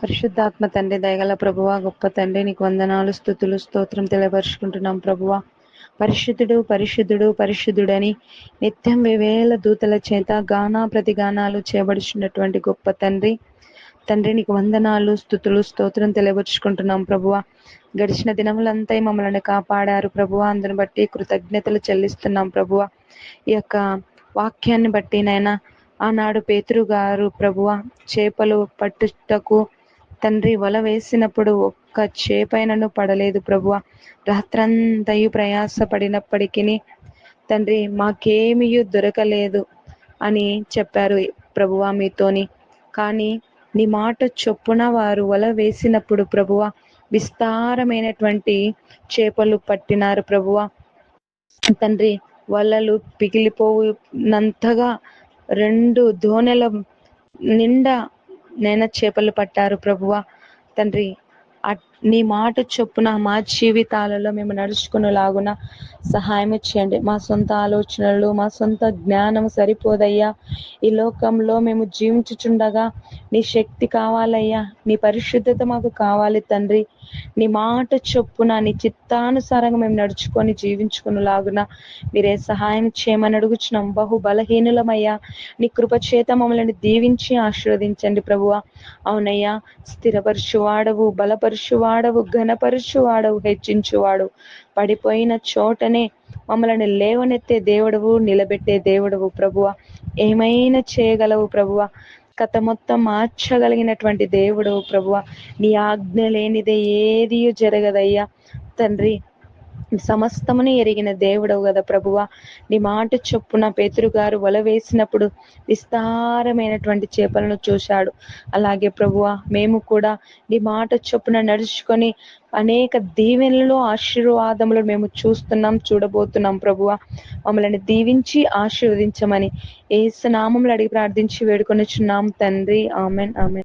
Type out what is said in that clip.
పరిశుద్ధాత్మ తండ్రి దయగల ప్రభువ గొప్ప తండ్రి నీకు వందనాలు స్థుతులు స్తోత్రం తెలియపరుచుకుంటున్నాం ప్రభువ. పరిశుద్ధుడు పరిశుద్ధుడు పరిశుద్ధుడని నిత్యం వేవేల దూతల చేత గానా ప్రతిగానాలు చేయబడుచున్నటువంటి గొప్ప తండ్రి. తండ్రి నీకు వందనాలు స్థుతులు స్తోత్రం తెలియపరుచుకుంటున్నాం ప్రభువ. గడిచిన దినములంతా మమ్మల్ని కాపాడారు ప్రభువ. అందుని బట్టి కృతజ్ఞతలు చెల్లిస్తున్నాం ప్రభువ. ఈ యొక్క వాక్యాన్ని బట్టి నైనా ఆనాడు పేతురు గారు ప్రభువ చేపలు పట్టుటకు తండ్రి వల వేసినప్పుడు ఒక్క చేపైనను పడలేదు ప్రభువ. రాత్రంతయు ప్రయాస పడినప్పటికీ తండ్రి మాకేమీ దొరకలేదు అని చెప్పారు ప్రభువ మీతోని. కానీ నీ మాట చొప్పున వారు వల వేసినప్పుడు ప్రభువ విస్తారమైనటువంటి చేపలు పట్టినారు ప్రభువ. తండ్రి వలలు పిగిలిపోనంతగా రెండు ధోనెల నిండా నేన చేపలు పట్టారు ప్రభువ. తండ్రి నీ మాట చొప్పున మా జీవితాలలో మేము నడుచుకునేలాగున సహాయం చేయండి. మా సొంత ఆలోచనలు మా సొంత జ్ఞానం సరిపోదయ్యా. ఈ లోకంలో మేము జీవించుచుండగా నీ శక్తి కావాలయ్యా. నీ పరిశుద్ధత మాకు కావాలి తండ్రి. నీ మాట చొప్పున నీ చిత్తానుసారంగా మేము నడుచుకొని జీవించుకునేలాగున మీరే సహాయం చేయమని అడుగుచున్నాం. బహు బలహీనులమయ్యా. నీ కృపచేత మమ్మల్ని దీవించి ఆశీర్వదించండి ప్రభువ. అవునయ్యా. స్థిరపరచువాడవు వాడవు ఘనపరుచువాడవు హెచ్చించువాడు. పడిపోయిన చోటనే మమ్మల్ని లేవనెత్తే దేవుడవు నిలబెట్టే దేవుడవు ప్రభువ. ఏమైనా చేయగలవు ప్రభువ? కథ మొత్తం మార్చగలిగినటువంటి దేవుడు ప్రభువ. నీ ఆజ్ఞ లేనిదే ఏది జరగదయ్యా. తండ్రి సమస్తముని ఎరిగిన దేవుడవు కదా ప్రభువ. నీ మాట చొప్పున పేతురు గారు వల వేసినప్పుడు విస్తారమైనటువంటి చేపలను చూశాడు. అలాగే ప్రభువ మేము కూడా నీ మాట చొప్పున నడుచుకొని అనేక దీవెనలు ఆశీర్వాదములు మేము చూస్తున్నాం చూడబోతున్నాం ప్రభువ. మమ్మల్ని దీవించి ఆశీర్వదించమని ఏ నామంలో అడిగి ప్రార్థించి వేడుకొని చున్నాం తండ్రి. Amen amen.